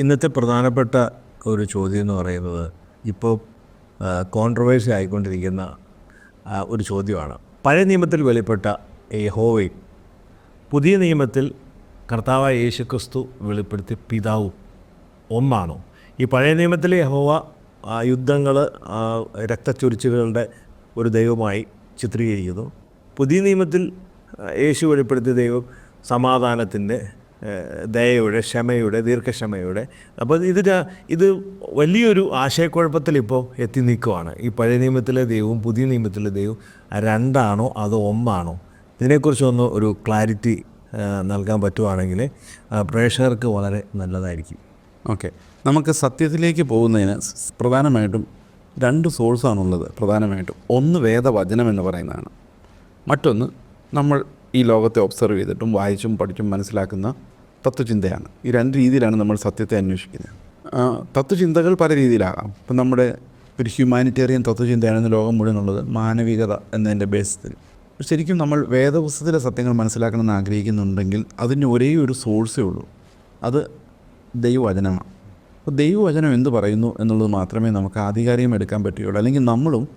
ഇന്നത്തെ പ്രധാനപ്പെട്ട ഒരു ചോദ്യം എന്ന് പറയുന്നത് ഇപ്പോൾ കോൺട്രവേഴ്സി ആയിക്കൊണ്ടിരിക്കുന്ന ഒരു ചോദ്യമാണ്. പഴയ നിയമത്തിൽ വെളിപ്പെട്ട യഹോവയും പുതിയ നിയമത്തിൽ കർത്താവായ യേശുക്രിസ്തു വെളിപ്പെടുത്തിയ പിതാവും ഒന്നാണോ. ഈ പഴയ നിയമത്തിലെ യഹോവ യുദ്ധങ്ങൾ രക്തച്ചൊരിച്ചുകളുടെ ഒരു ദൈവമായി ചിത്രീകരിക്കുന്നു. പുതിയ നിയമത്തിൽ യേശു വെളിപ്പെടുത്തിയ ദൈവം സമാധാനത്തിന്റെ ദയയുടെ ക്ഷമയുടെ ദീർഘക്ഷമയുടെ. അപ്പോൾ ഇത് ഇത് വലിയൊരു ആശയക്കുഴപ്പത്തിൽ ഇപ്പോൾ എത്തി നിൽക്കുവാണ്. ഈ പഴയ നിയമത്തിലെ ദൈവവും പുതിയ നിയമത്തിലെ ദൈവവും രണ്ടാണോ അതോ ഒന്നാണോ? ഇതിനെക്കുറിച്ചൊന്ന് ഒരു ക്ലാരിറ്റി നൽകാൻ പറ്റുവാണെങ്കിൽ പ്രേക്ഷകർക്ക് വളരെ നല്ലതായിരിക്കും. ഓക്കെ. നമുക്ക് സത്യത്തിലേക്ക് പോകുന്നതിന് പ്രധാനമായിട്ടും രണ്ട് സോഴ്സാണുള്ളത്. പ്രധാനമായിട്ടും ഒന്ന് വേദവചനം എന്ന് പറയുന്നതാണ്. മറ്റൊന്ന് നമ്മൾ ഈ ലോകത്തെ ഒബ്സർവ് ചെയ്തിട്ടും വായിച്ചും പഠിച്ചും മനസ്സിലാക്കുന്ന തത്വചിന്തയാണ് ഈ രണ്ട് രീതിയിലാണ് നമ്മൾ സത്യത്തെ അന്വേഷിക്കുന്നത്. തത്വചിന്തകൾ പല രീതിയിലാകാം. ഇപ്പം നമ്മുടെ ഒരു ഹ്യൂമാനിറ്റേറിയൻ തത്വചിന്തയാണ് ഇന്ന് ലോകം മുഴുവനുള്ളത് മാനവികത എന്നതിന്റെ ബേസിൽ ശരിക്കും നമ്മൾ വേദപുസ്തകത്തിലെ സത്യങ്ങൾ മനസ്സിലാക്കണമെന്ന് ആഗ്രഹിക്കുന്നുണ്ടെങ്കിൽ അതിന് ഒരേ ഒരു സോഴ്സേ ഉള്ളൂ. അത് ദൈവവചനമാണ്. അപ്പോൾ ദൈവവചനം എന്ത് പറയുന്നു എന്നുള്ളത് മാത്രമേ നമുക്ക് ആധികാരികം എടുക്കാൻ പറ്റുകയുള്ളൂ. അല്ലെങ്കിൽ നമ്മളും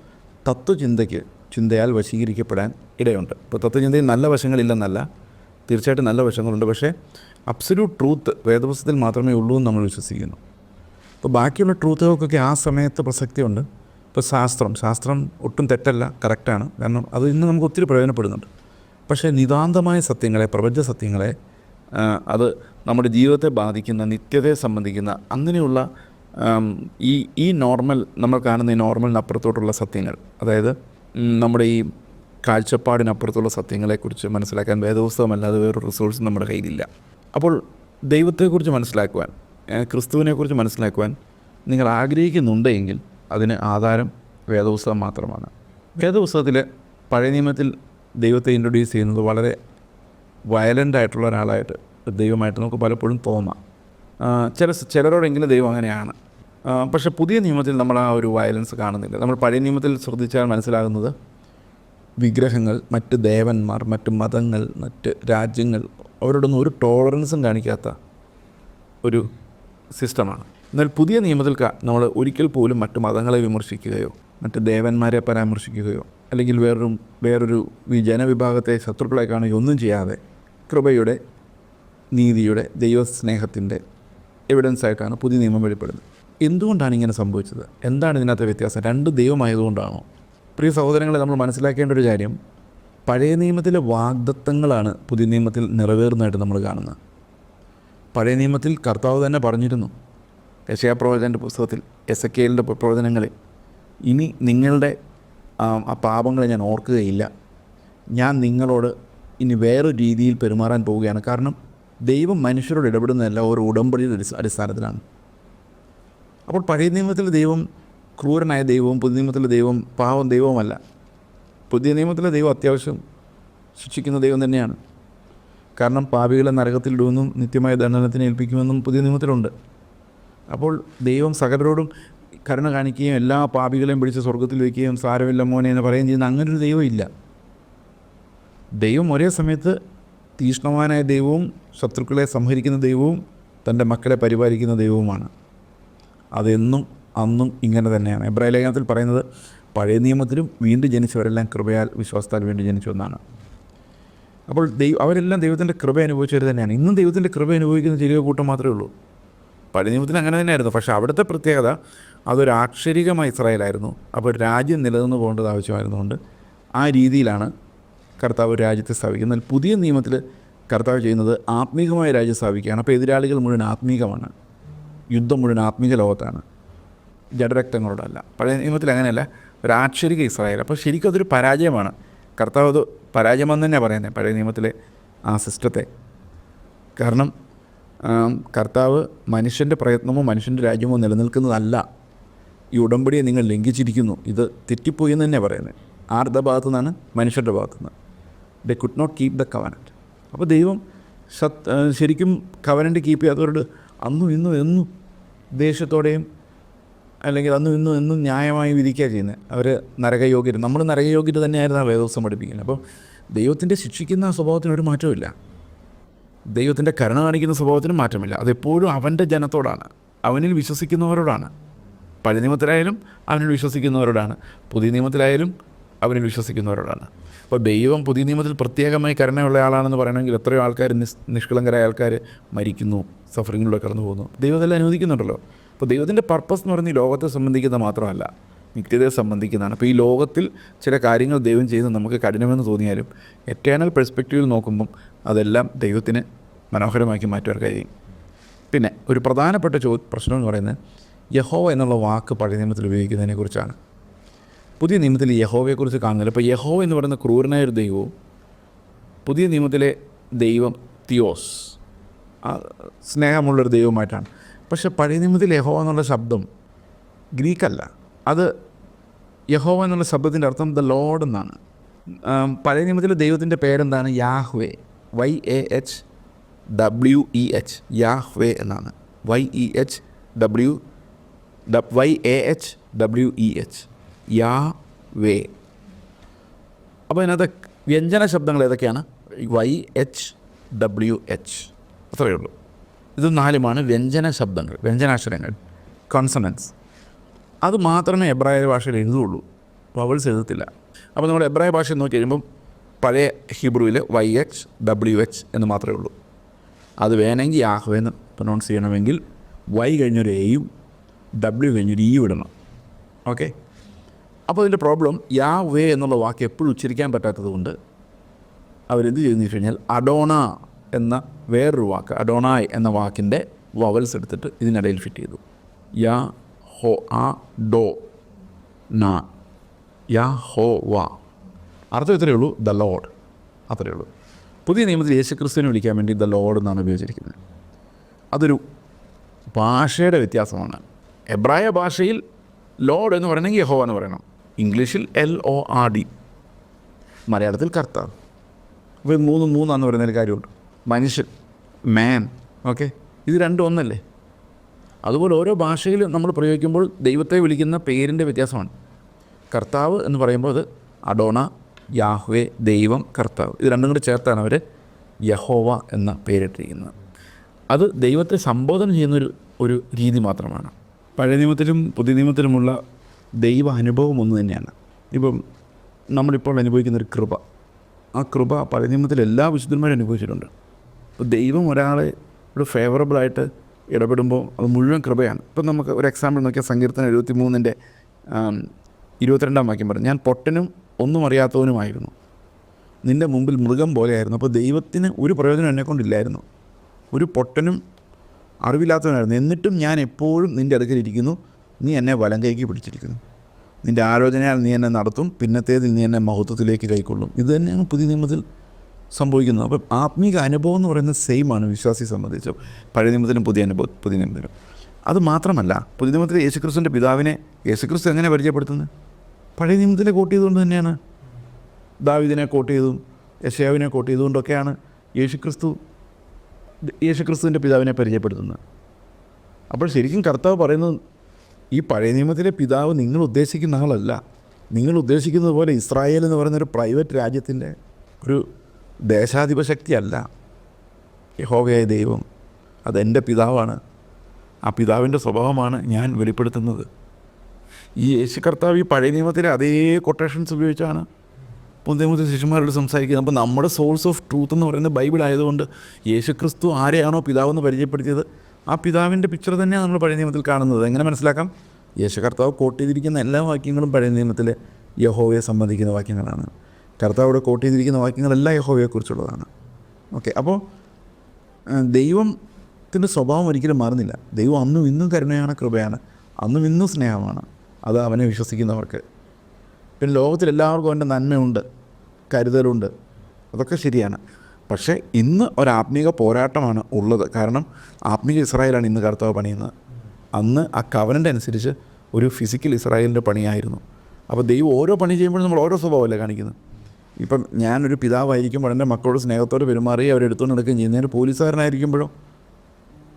തത്വചിന്തയ്ക്ക് ചിന്തയാൽ വശീകരിക്കപ്പെടാൻ ഇടയുണ്ട്. ഇപ്പോൾ തത്വചിന്തയിൽ നല്ല വശങ്ങളില്ലെന്നല്ല തീർച്ചയായിട്ടും നല്ല വശങ്ങളുണ്ട്. പക്ഷേ അബ്സല്യൂട്ട് ട്രൂത്ത് വേദപുസ്തകത്തിൽ മാത്രമേ ഉള്ളൂ എന്ന് നമ്മൾ വിശ്വസിക്കുന്നു. അപ്പോൾ ബാക്കിയുള്ള ട്രൂത്തുകൾക്കൊക്കെ ആ സമയത്ത് പ്രസക്തിയുണ്ട്. ഇപ്പോൾ ശാസ്ത്രം ശാസ്ത്രം ഒട്ടും തെറ്റല്ല കറക്റ്റാണ് കാരണം അത് ഇന്ന് നമുക്ക് ഒത്തിരി പ്രയോജനപ്പെടുന്നുണ്ട്. പക്ഷേ നിതാന്തമായ സത്യങ്ങളെ പ്രപഞ്ച സത്യങ്ങളെ അത് നമ്മുടെ ജീവിതത്തെ ബാധിക്കുന്ന നിത്യതയെ സംബന്ധിക്കുന്ന അങ്ങനെയുള്ള ഈ ഈ നോർമൽ നമ്മൾ കാണുന്ന ഈ നോർമലിനപ്പുറത്തോട്ടുള്ള സത്യങ്ങൾ. അതായത് നമ്മുടെ ഈ കാഴ്ചപ്പാടിനപ്പുറത്തുള്ള സത്യങ്ങളെക്കുറിച്ച് മനസ്സിലാക്കാൻ വേദപുസ്തകമല്ലാതെ വേറൊരു റിസോഴ്സും നമ്മുടെ കയ്യിലില്ല. അപ്പോൾ ദൈവത്തെക്കുറിച്ച് മനസ്സിലാക്കുവാൻ ക്രിസ്തുവിനെക്കുറിച്ച് മനസ്സിലാക്കുവാൻ നിങ്ങൾ ആഗ്രഹിക്കുന്നുണ്ടെങ്കിൽ അതിന് ആധാരം വേദപുസ്തകം മാത്രമാണ്. വേദപുസ്തകത്തിൽ പഴയ നിയമത്തിൽ ദൈവത്തെ ഇൻട്രൊഡ്യൂസ് ചെയ്യുന്നത് വളരെ വയലന്റ് ആയിട്ടുള്ള ഒരാളായിട്ട് ദൈവമായിട്ട് നമുക്ക് പലപ്പോഴും തോന്നാം. ചില ചിലരോടെങ്കിലും ദൈവം അങ്ങനെയാണ്. പക്ഷേ പുതിയ നിയമത്തിൽ നമ്മൾ ആ ഒരു വയലൻസ് കാണുന്നില്ല. നമ്മൾ പഴയ നിയമത്തിൽ ശ്രദ്ധിച്ചാൽ മനസ്സിലാകുന്നത് വിഗ്രഹങ്ങൾ മറ്റ് ദേവന്മാർ മറ്റ് മതങ്ങൾ മറ്റ് രാജ്യങ്ങൾ അവരോടൊന്നും ഒരു ടോളറൻസും കാണിക്കാത്ത ഒരു സിസ്റ്റമാണ്. എന്നാൽ പുതിയ നിയമത്തിൽ നമ്മൾ ഒരിക്കൽ പോലും മറ്റു മതങ്ങളെ വിമർശിക്കുകയോ മറ്റ് ദേവന്മാരെ പരാമർശിക്കുകയോ അല്ലെങ്കിൽ വേറൊരു വേറൊരു ജനവിഭാഗത്തെ ശത്രുക്കളെ കാണുകയോ ഒന്നും ചെയ്യാതെ കൃപയുടെ നീതിയുടെ ദൈവസ്നേഹത്തിന്റെ എവിഡൻസ് ആയിട്ടാണ് പുതിയ നിയമം വെളിപ്പെടുന്നത്. എന്തുകൊണ്ടാണ് ഇങ്ങനെ സംഭവിച്ചത്? എന്താണ് ഇതിനകത്തെ വ്യത്യാസം? രണ്ട് ദൈവമായതുകൊണ്ടാണോ? പ്രിയ സഹോദരങ്ങളെ നമ്മൾ മനസ്സിലാക്കേണ്ട ഒരു കാര്യം പഴയ നിയമത്തിലെ വാഗ്ദത്തങ്ങളാണ് പുതിയ നിയമത്തിൽ നിറവേറുന്നതായിട്ട് നമ്മൾ കാണുന്നത്. പഴയ നിയമത്തിൽ കർത്താവ് തന്നെ പറഞ്ഞിരുന്നു യശയാപ്രവചന്റെ പുസ്തകത്തിൽ എസ് എ കെയിലിന്റെ പ്രവചനങ്ങളിൽ ഇനി നിങ്ങളുടെ ആ, പാപങ്ങളെ ഞാൻ ഓർക്കുകയില്ല. ഞാൻ നിങ്ങളോട് ഇനി വേറൊരു രീതിയിൽ പെരുമാറാൻ പോവുകയാണ്. കാരണം ദൈവം മനുഷ്യരോട് ഇടപെടുന്നതല്ല ഒരു ഉടമ്പടിയുടെ അടിസ്ഥ- അടിസ്ഥാനത്തിലാണ്. അപ്പോൾ പഴയ നിയമത്തിലെ ദൈവം ക്രൂരനായ ദൈവവും പുതിയ നിയമത്തിലെ ദൈവം പാവം ദൈവവുമല്ല. പുതിയ നിയമത്തിലെ ദൈവം അത്യാവശ്യം ശിക്ഷിക്കുന്ന ദൈവം തന്നെയാണ്. കാരണം പാപികളെ നരകത്തിലിടുമെന്നും നിത്യമായ ദണ്ഡനത്തിന് ഏൽപ്പിക്കുമെന്നും പുതിയ നിയമത്തിലുണ്ട്. അപ്പോൾ ദൈവം സകലരോടും കരുണ കാണിക്കുകയും എല്ലാ പാപികളെയും പിടിച്ച് സ്വർഗത്തിൽ വയ്ക്കുകയും സാരമില്ല മോനെ എന്ന് പറയുകയും ചെയ്യുന്ന അങ്ങനൊരു ദൈവമില്ല ദൈവം ഒരേ സമയത്ത് തീഷ്ണവാനായ ദൈവവും ശത്രുക്കളെ സംഹരിക്കുന്ന ദൈവവും തന്റെ മക്കളെ പരിപാലിക്കുന്ന ദൈവവുമാണ്. അതെന്നും അന്നും ഇങ്ങനെ തന്നെയാണ്. എബ്രാഹിം ലേഖനത്തിൽ പറയുന്നത് പഴയ നിയമത്തിലും വീണ്ടും ജനിച്ചവരെല്ലാം കൃപയാൽ വിശ്വാസത്താൽ വീണ്ടും ജനിച്ചു എന്നാണ്. അപ്പോൾ ദൈവ അവരെല്ലാം ദൈവത്തിന്റെ കൃപ അനുഭവിച്ചവർ തന്നെയാണ്. ഇന്നും ദൈവത്തിന്റെ കൃപ അനുഭവിക്കുന്ന ചെറിയ കൂട്ടം മാത്രമേ ഉള്ളൂ. പഴയ നിയമത്തിൽ അങ്ങനെ തന്നെയായിരുന്നു. പക്ഷേ അവിടുത്തെ പ്രത്യേകത അതൊരു ആക്ഷരികമായ ഇസ്രായേലായിരുന്നു. അപ്പോൾ രാജ്യം നിലനിന്ന് പോകേണ്ടത് ആവശ്യമായിരുന്നുകൊണ്ട് ആ രീതിയിലാണ് കർത്താവ് രാജ്യത്തെ സ്ഥാപിക്കുന്നത്. പുതിയ നിയമത്തിൽ കർത്താവ് ചെയ്യുന്നത് ആത്മീകമായ രാജ്യം സ്ഥാപിക്കുകയാണ്. അപ്പോൾ എതിരാളികൾ മുഴുവൻ ആത്മീകമാണ്. യുദ്ധം മുഴുവൻ ആത്മീയ ലോകത്താണ്. ജഡരക്തങ്ങളോടല്ല. പഴയ നിയമത്തിൽ അങ്ങനെയല്ല. ഒരു ആക്ഷരിക ഇസ്രായേൽ. അപ്പോൾ ശരിക്കും അതൊരു പരാജയമാണ്. കർത്താവ് അത് പരാജയമെന്ന് തന്നെയാണ് പറയുന്നത് പഴയ നിയമത്തിലെ ആ സിസ്റ്റത്തെ. കാരണം കർത്താവ് മനുഷ്യന്റെ പ്രയത്നമോ മനുഷ്യന്റെ രാജ്യമോ നിലനിൽക്കുന്നതല്ല. ഈ ഉടമ്പടിയെ നിങ്ങൾ ലംഘിച്ചിരിക്കുന്നു. ഇത് തെറ്റിപ്പോയി എന്ന് തന്നെ പറയുന്നത് ആരുടെ ഭാഗത്തു നിന്നാണ് മനുഷ്യരുടെ ഭാഗത്തു നിന്ന് they could not keep the covenant അപ്പോൾ ദൈവം സത് ശരിക്കും കവനന്റ് കീപ്പ് ചെയ്യാത്തവരോട് അന്നും ഇന്നും എന്നും ദേഷ്യത്തോടെയും അല്ലെങ്കിൽ അന്നും ഇന്നും എന്നും ന്യായമായി വിധിക്കുക ചെയ്യുന്നത്. അവർ നരകയോഗ്യർ നമ്മൾ നരകയോഗ്യർ തന്നെയായിരുന്നു ആ വേദോത്സവം പഠിപ്പിക്കുന്നത്. അപ്പോൾ ദൈവത്തിന്റെ ശിക്ഷിക്കുന്ന സ്വഭാവത്തിന് ഒരു മാറ്റമില്ല ദൈവത്തിന്റെ കരുണ കാണിക്കുന്ന സ്വഭാവത്തിന് മാറ്റമില്ല. അതെപ്പോഴും അവന്റെ ജനത്തോടാണ്. അവനിൽ വിശ്വസിക്കുന്നവരോടാണ്. പഴയ നിയമത്തിലായാലും അവനിൽ വിശ്വസിക്കുന്നവരോടാണ്. പുതിയ നിയമത്തിലായാലും അവനിൽ വിശ്വസിക്കുന്നവരോടാണ്. അപ്പോൾ ദൈവം പുതിയ നിയമത്തിൽ പ്രത്യേകമായി കരുണയുള്ള ആളാണെന്ന് പറയണമെങ്കിൽ എത്രയോ ആൾക്കാർ നിസ് നിഷ്കളങ്കരായ ആൾക്കാർ മരിക്കുന്നു സഫറിങ്ങിലൂടെ കടന്നു പോകുന്നു. ദൈവം അതെല്ലാം അനുവദിക്കുന്നുണ്ടല്ലോ. അപ്പോൾ ദൈവത്തിന്റെ പർപ്പസ് എന്ന് പറയുന്നത് ഈ ലോകത്തെ സംബന്ധിക്കുന്ന മാത്രമല്ല നിത്യതയെ സംബന്ധിക്കുന്നതാണ്. അപ്പോൾ ഈ ലോകത്തിൽ ചില കാര്യങ്ങൾ ദൈവം ചെയ്യുന്നത് നമുക്ക് കഠിനമെന്ന് തോന്നിയാലും എറ്റേണൽ പെർസ്പെക്റ്റീവിൽ നോക്കുമ്പം അതെല്ലാം ദൈവത്തിന് മനോഹരമാക്കി മാറ്റുവാൻ കഴിയും. പിന്നെ ഒരു പ്രധാനപ്പെട്ട ചോ പ്രശ്നം എന്ന് പറയുന്നത് യഹോവ എന്നുള്ള വാക്ക് പഴയ നിയമത്തിൽ ഉപയോഗിക്കുന്നതിനെ കുറിച്ചാണ് പുതിയ നിയമത്തിൽ യഹോവയെക്കുറിച്ച് കാണുന്നില്ല. അപ്പോൾ യഹോവ എന്ന് പറയുന്ന ക്രൂരനായ ഒരു ദൈവവും പുതിയ നിയമത്തിലെ ദൈവം തിയോസ് ആ സ്നേഹമുള്ളൊരു ദൈവമായിട്ടാണ് പക്ഷേ പഴയ നിയമത്തിൽ യഹോവ എന്നുള്ള ശബ്ദം ഗ്രീക്കല്ല. അത് യഹോവ എന്നുള്ള ശബ്ദത്തിന്റെ അർത്ഥം ദ ലോഡ് എന്നാണ്. പഴയ നിയമത്തിലെ ദൈവത്തിന്റെ പേരെന്താണ്? Yahweh. Y A H W E H. Yahweh എന്നാണ്. Y E H W Y A H W E H. Yahweh. അപ്പോൾ ഇതിനകത്ത് വ്യഞ്ജന ശബ്ദങ്ങൾ ഏതൊക്കെയാണ്? Y H W H. അത്രയേ ഉള്ളൂ. ഇത് നാലുമാണ് വ്യഞ്ജന ശബ്ദങ്ങൾ വ്യഞ്ജനാക്ഷരങ്ങൾ കോൺസണൻസ് അത് മാത്രമേ എബ്രായ ഭാഷയിൽ എഴുതുള്ളൂ വവൽസ് എഴുതത്തില്ല. അപ്പോൾ നമ്മൾ എബ്രായ ഭാഷ നോക്കി കഴിയുമ്പം പഴയ ഹിബ്രുവിൽ വൈ എച്ച് ഡബ്ല്യു എച്ച് എന്ന് മാത്രമേ ഉള്ളൂ. അത് വേണമെങ്കിൽ യാഹ്വേ എന്ന് പ്രൊനൗൺസ് ചെയ്യണമെങ്കിൽ വൈ കഴിഞ്ഞൊരു എയും ഡബ്ല്യു കഴിഞ്ഞൊരു ഇ ഇടണം ഓക്കെ? അപ്പോൾ ഇതിന്റെ പ്രോബ്ലം യാ വേ എന്നുള്ള വാക്ക് എപ്പോഴും ഉച്ചരിക്കാൻ പറ്റാത്തത് കൊണ്ട് അവരെന്ത് ചെയ്യുന്നു വെച്ച് കഴിഞ്ഞാൽ അഡോണ എന്ന വേറൊരു വാക്ക് അഡോണായ് എന്ന വാക്കിന്റെ വവൽസ് എടുത്തിട്ട് ഇതിനിടയിൽ ഫിറ്റ് ചെയ്തു. യാ ഹോ ആ ഡോ നാ. യാ ഹോ വാ. അർത്ഥം ഇത്രയേ ഉള്ളൂ ദ ലോഡ്. അത്രയേ ഉള്ളൂ. പുതിയ നിയമത്തിൽ യേശുക്രിസ്തുവിനെ വിളിക്കാൻ വേണ്ടി ദ ലോഡ് എന്നാണ് ഉപയോഗിച്ചിരിക്കുന്നത്. അതൊരു ഭാഷയുടെ വ്യത്യാസമാണ്. എബ്രായ ഭാഷയിൽ ലോഡ് എന്ന് പറയണമെങ്കിൽ യഹോ എന്ന് പറയണം. ഇംഗ്ലീഷിൽ എൽ ഒ ആർ ഡി മലയാളത്തിൽ കർത്താവ് അപ്പോൾ ഇത് മൂന്നും മൂന്നാന്ന് പറയുന്നൊരു കാര്യമുണ്ട്. മനുഷ്യൻ മാൻ ഓക്കെ ഇത് രണ്ടും ഒന്നല്ലേ? അതുപോലെ ഓരോ ഭാഷയിലും നമ്മൾ പ്രയോഗിക്കുമ്പോൾ ദൈവത്തെ വിളിക്കുന്ന പേരിന്റെ വ്യത്യാസമാണ്. കർത്താവ് എന്ന് പറയുമ്പോൾ അത് അഡോണ യാഹ്വേ ദൈവം കർത്താവ്. ഇത് രണ്ടും കൂടി ചേർത്താണ് അവർ യഹോവ എന്ന പേരിട്ടിരിക്കുന്നത്. അത് ദൈവത്തെ സംബോധന ചെയ്യുന്നൊരു ഒരു രീതി മാത്രമാണ്. പഴയ നിയമത്തിലും പുതിയ നിയമത്തിലുമുള്ള ദൈവ അനുഭവം ഒന്ന് തന്നെയാണ്. ഇപ്പം നമ്മളിപ്പോൾ അനുഭവിക്കുന്ന ഒരു കൃപ. ആ കൃപ പഴയ നിയമത്തിൽ എല്ലാ വിശുദ്ധന്മാരും അനുഭവിച്ചിട്ടുണ്ട്. അപ്പോൾ ദൈവം ഒരാളെ ഒരു ഫേവറബിളായിട്ട് ഇടപെടുമ്പോൾ അത് മുഴുവൻ കൃപയാണ്. ഇപ്പം നമുക്ക് ഒരു എക്സാമ്പിൾ നോക്കിയാൽ സങ്കീർത്തനം എഴുപത്തി മൂന്നിന്റെ ഇരുപത്തിരണ്ടാം വാക്യം പറഞ്ഞു ഞാൻ പൊട്ടനും ഒന്നും അറിയാത്തവനുമായിരുന്നു. നിന്റെ മുമ്പിൽ മൃഗം പോലെയായിരുന്നു. അപ്പോൾ ദൈവത്തിന് ഒരു പ്രയോജനം എന്നെക്കൊണ്ടില്ലായിരുന്നു ഒരു പൊട്ടനും അറിവില്ലാത്തവനായിരുന്നു. എന്നിട്ടും ഞാൻ എപ്പോഴും നിന്റെ അടുക്കലിരിക്കുന്നു നീ എന്നെ വലം കൈക്ക് പിടിച്ചിരിക്കുന്നു. നിന്റെ ആലോചനയാൽ നീ എന്നെ നടത്തും പിന്നത്തേതിൽ നീ എന്നെ മഹത്വത്തിലേക്ക് കൈക്കൊള്ളും. ഇത് തന്നെയാണ് പുതിയ നിയമത്തിൽ സംഭവിക്കുന്നത് അപ്പം ആത്മീക അനുഭവം എന്ന് പറയുന്നത് സെയിം ആണ് വിശ്വാസിയെ സംബന്ധിച്ച്. പഴയ നിയമത്തിലും പുതിയ അനുഭവം പുതിയ നിയമത്തിലും. അത് മാത്രമല്ല പുതിയ നിയമത്തിൽ യേശുക്രിസ്തുവിന്റെ പിതാവിനെ യേശുക്രിസ്തു എങ്ങനെ പരിചയപ്പെടുത്തുന്നത് പഴയ നിയമത്തിലെ കോട്ട് ചെയ്തുകൊണ്ട് തന്നെയാണ്. ദാവിദിനെ കോട്ട് ചെയ്തും യശയാവിനെ കോട്ട് ചെയ്തുകൊണ്ടൊക്കെയാണ് യേശുക്രിസ്തു യേശുക്രിസ്തുവിന്റെ പിതാവിനെ പരിചയപ്പെടുത്തുന്നത്. അപ്പോൾ ശരിക്കും കർത്താവ് പറയുന്നത് ഈ പഴയ നിയമത്തിലെ പിതാവ് നിങ്ങൾ ഉദ്ദേശിക്കുന്ന ആളല്ല. നിങ്ങൾ ഉദ്ദേശിക്കുന്നത് പോലെ ഇസ്രായേൽ എന്ന് പറയുന്ന ഒരു പ്രൈവറ്റ് രാജ്യത്തിന്റെ ഒരു ദേശാധിപ ശക്തിയല്ല. യഹോവയായ ദൈവം അതെന്റെ പിതാവാണ്. ആ പിതാവിന്റെ സ്വഭാവമാണ് ഞാൻ വെളിപ്പെടുത്തുന്നത്. ഈ യേശു കർത്താവ് ഈ പഴയ നിയമത്തിലെ അതേ കൊട്ടേഷൻസ് ഉപയോഗിച്ചാണ് പുതിയ മുതൽ ശിശുമാരോട് സംസാരിക്കുന്നത്. അപ്പോൾ നമ്മുടെ സോഴ്സ് ഓഫ് ട്രൂത്ത് എന്ന് പറയുന്നത് ബൈബിൾ ആയതുകൊണ്ട് യേശു ക്രിസ്തു ആരെയാണോ പിതാവെന്ന് പരിചയപ്പെടുത്തിയത്? ആ പിതാവിന്റെ പിക്ചർ തന്നെയാണ് നമ്മൾ പഴയ നിയമത്തിൽ കാണുന്നത്. എങ്ങനെ മനസ്സിലാക്കാം? യേശു കർത്താവ് കോട്ട് ചെയ്തിരിക്കുന്ന എല്ലാ വാക്യങ്ങളും പഴയ നിയമത്തിലെ യഹോവയെ സംബന്ധിക്കുന്ന വാക്യങ്ങളാണ്. കർത്താവിടെ കോട്ട് ചെയ്തിരിക്കുന്ന വാക്യങ്ങളെല്ലാം യഹോവയെക്കുറിച്ചുള്ളതാണ്. ഓക്കെ അപ്പോൾ ദൈവത്തിന്റെ സ്വഭാവം ഒരിക്കലും മാറുന്നില്ല. ദൈവം അന്നും ഇന്നും കരുണയാണ് കൃപയാണ്. അന്നും ഇന്നും സ്നേഹമാണ്. അത് അവനെ വിശ്വസിക്കുന്നവർക്ക്. പിന്നെ ലോകത്തിൽ എല്ലാവർക്കും അവന്റെ നന്മയുണ്ട് കരുതലുണ്ട്. അതൊക്കെ ശരിയാണ്. പക്ഷേ ഇന്ന് ഒരു ആത്മീക പോരാട്ടമാണ് ഉള്ളത്. കാരണം ആത്മീക ഇസ്രായേലാണ് ഇന്ന് കർത്താവ് പണിയുന്നത്. അന്ന് ആ കവനന്റെ അനുസരിച്ച് ഒരു ഫിസിക്കൽ ഇസ്രായേലിന്റെ പണിയായിരുന്നു. അപ്പോൾ ദൈവം ഓരോ പണി ചെയ്യുമ്പോഴും നമ്മൾ ഓരോ സ്വഭാവമല്ലേ കാണിക്കുന്നത്? ഇപ്പം ഞാനൊരു പിതാവായിരിക്കുമ്പോൾ എന്റെ മക്കളോട് സ്നേഹത്തോട് പെരുമാറി അവരെടുത്തുകൊണ്ട് നടക്കുകയും ചെയ്യുന്നതിന് പോലീസുകാരനായിരിക്കുമ്പോഴോ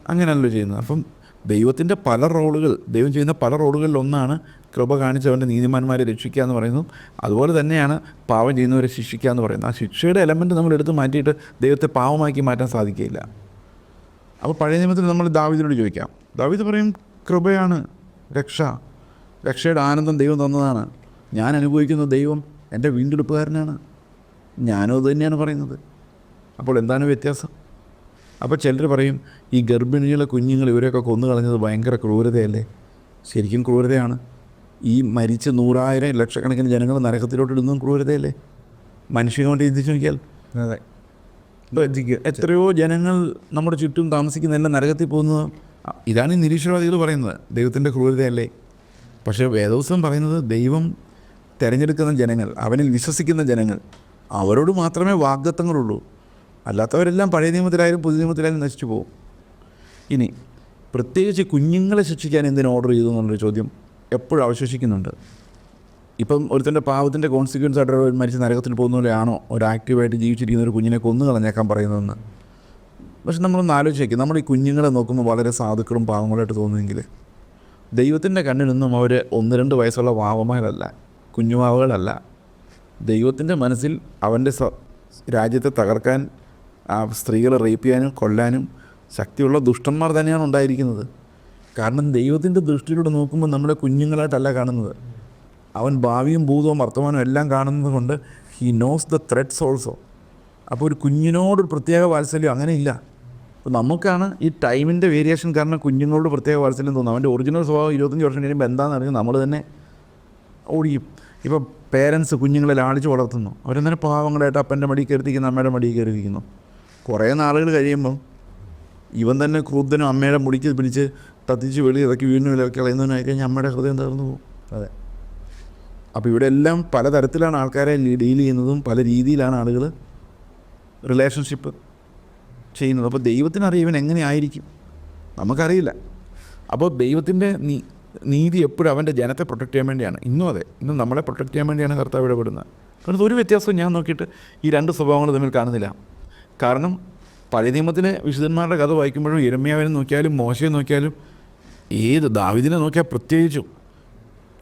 അങ്ങനെയല്ലോ ചെയ്യുന്നത്. അപ്പം ദൈവത്തിന്റെ പല റോളുകൾ ദൈവം ചെയ്യുന്ന പല റോളുകളിൽ ഒന്നാണ് കൃപ കാണിച്ചവന്റെ നീതിമാന്മാരെ രക്ഷിക്കുക എന്ന് പറയുന്നതും. അതുപോലെ തന്നെയാണ് പാവം ചെയ്യുന്നവരെ ശിക്ഷിക്കുക എന്ന് പറയുന്നത്. ആ ശിക്ഷയുടെ എലമെന്റ് നമ്മൾ എടുത്ത് മാറ്റിയിട്ട് ദൈവത്തെ പാവമാക്കി മാറ്റാൻ സാധിക്കില്ല അപ്പോൾ പഴയ നിയമത്തിൽ നമ്മൾ ദാവിദിനോട് ചോദിക്കാം. ദാവിദ് പറയും കൃപയാണ് രക്ഷ. രക്ഷയുടെ ആനന്ദം ദൈവം തന്നതാണ്. ഞാൻ അനുഭവിക്കുന്ന ദൈവം എന്റെ വീണ്ടെടുപ്പുകാരനാണ്. ഞാനും അത് തന്നെയാണ് പറയുന്നത്. അപ്പോൾ എന്താണ് വ്യത്യാസം? അപ്പോൾ ചിലർ പറയും ഈ ഗർഭിണികളെ കുഞ്ഞുങ്ങൾ ഇവരെയൊക്കെ കൊന്നു കളഞ്ഞത് ഭയങ്കര ക്രൂരതയല്ലേ? ശരിക്കും ക്രൂരതയാണ്. ഈ മരിച്ച നൂറായിരം ലക്ഷക്കണക്കിന് ജനങ്ങൾ നരകത്തിലോട്ട് ഇടുന്നതും ക്രൂരതയല്ലേ? മനുഷ്യകൊണ്ട് ചിന്തിച്ച് നോക്കിയാൽ. അതെ. എത്രയോ ജനങ്ങൾ നമ്മുടെ ചുറ്റും താമസിക്കുന്ന എല്ലാം നരകത്തിൽ പോകുന്നത്. ഇതാണ് ഈ നിരീശ്വരവാദികൾ പറയുന്നത്. ദൈവത്തിന്റെ ക്രൂരതയല്ലേ? പക്ഷേ വേദോത്സവം പറയുന്നത് ദൈവം തിരഞ്ഞെടുക്കുന്ന ജനങ്ങൾ അവനിൽ വിശ്വസിക്കുന്ന ജനങ്ങൾ അവരോട് മാത്രമേ വാഗ്ദത്തങ്ങളുള്ളൂ. അല്ലാത്തവരെല്ലാം പഴയ നിയമത്തിലായാലും പുതിയ നിയമത്തിലായാലും നശിച്ചു പോകും. ഇനി പ്രത്യേകിച്ച് കുഞ്ഞുങ്ങളെ ശിക്ഷിക്കാൻ എന്തിനു ഓർഡർ ചെയ്തു എന്നുള്ളൊരു ചോദ്യം എപ്പോഴും അവശേഷിക്കുന്നുണ്ട്. ഇപ്പം ഒരുത്തന്റെ പാവത്തിന്റെ കോൺസിക്വൻസ് ആയിട്ട് ഒരു മരിച്ച നരകത്തിൽ പോകുന്ന പോലെയാണോ ഒരു ആക്റ്റീവായിട്ട് ജീവിച്ചിരിക്കുന്ന ഒരു കുഞ്ഞിനെ കൊന്നു കളഞ്ഞേക്കാൻ പറയുന്നതെന്ന്? പക്ഷെ നമ്മളൊന്ന് ആലോചിച്ചേക്കും നമ്മൾ ഈ കുഞ്ഞുങ്ങളെ നോക്കുമ്പോൾ വളരെ സാധുക്കളും പാവങ്ങളായിട്ട് തോന്നുമെങ്കിൽ ദൈവത്തിന്റെ നിന്നും അവർ ഒന്ന് രണ്ട് വയസ്സുള്ള വാവമാരല്ല കുഞ്ഞുമാവുകളല്ല ദൈവത്തിന്റെ മനസ്സിൽ അവന്റെ രാജ്യത്തെ തകർക്കാൻ ആ സ്ത്രീകളെ റേപ്പ് ചെയ്യാനും കൊല്ലാനും ശക്തിയുള്ള ദുഷ്ടന്മാർ തന്നെയാണ് ഉണ്ടായിരിക്കുന്നത്. കാരണം ദൈവത്തിന്റെ ദൃഷ്ടിയിലൂടെ നോക്കുമ്പോൾ നമ്മുടെ കുഞ്ഞുങ്ങളായിട്ടല്ല കാണുന്നത്. അവൻ ഭാവിയും ഭൂതവും വർത്തമാനവും എല്ലാം കാണുന്നത് കൊണ്ട് he knows the threads also അപ്പോൾ ഒരു കുഞ്ഞിനോടൊരു പ്രത്യേക വാത്സല്യം അങ്ങനെയില്ല അപ്പോൾ നമുക്കാണ് ഈ ടൈമിന്റെ വേരിയേഷൻ കാരണം കുഞ്ഞുങ്ങളോട് പ്രത്യേക വാത്സല്യം തോന്നുന്നത്. അവന്റെ ഒറിജിനൽ സ്വഭാവം ഇരുപത്തഞ്ച് വർഷം കഴിയുമ്പോൾ എന്താണെന്ന് അറിയുന്നത് നമ്മൾ തന്നെ ഓടിക്കും ഇപ്പോൾ പേരൻസ് കുഞ്ഞുങ്ങളെ ലാളിച്ച് വളർത്തുന്നു. അവരെന്തിനെ പാവങ്ങളായിട്ട് അപ്പന്റെ മടിയിൽ കയറിയിരിക്കുന്നു അമ്മയുടെ മടിയിൽ കയറിയിരിക്കുന്നു കുറേ നാളുകൾ കഴിയുമ്പം ഇവൻ തന്നെ ക്രൂദ്ധനും അമ്മയുടെ മുടിക്ക് പിടിച്ച് തത്തിച്ച് വെളി ഇതൊക്കെ വീണ്ടും വിലക്കി കളയുന്നതിനായി കഴിഞ്ഞാൽ അമ്മയുടെ ഹൃദയം തകർന്നു പോകും. അതെ. അപ്പോൾ ഇവിടെ എല്ലാം പലതരത്തിലാണ് ആൾക്കാരെ ഡീൽ ചെയ്യുന്നതും പല രീതിയിലാണ് ആളുകൾ റിലേഷൻഷിപ്പ് ചെയ്യുന്നത്. അപ്പോൾ ദൈവത്തിനറിയാം ഇവൻ എങ്ങനെ ആയിരിക്കും. നമുക്കറിയില്ല. അപ്പോൾ ദൈവത്തിന്റെ നീ നീതി എപ്പോഴും അവന്റെ ജനത്തെ പ്രൊട്ടക്റ്റ് ചെയ്യാൻ വേണ്ടിയാണ്. ഇന്നും അതെ. ഇന്നും നമ്മളെ പ്രൊട്ടക്റ്റ് ചെയ്യാൻ വേണ്ടിയാണ് കർത്താവ് ഇടപെടുന്നത്. കാരണം ഒരു വ്യത്യാസവും ഞാൻ നോക്കിയിട്ട് ഈ രണ്ട് സ്വഭാവങ്ങൾ തമ്മിൽ കാണുന്നില്ല. കാരണം പഴയ നിയമത്തിലെ വിശുദ്ധന്മാരുടെ കഥ വായിക്കുമ്പോഴും ഇരമ്യാവിനെ നോക്കിയാലും മോശയെ നോക്കിയാലും ഏത് ദാവിദിനെ നോക്കിയാൽ പ്രത്യേകിച്ചും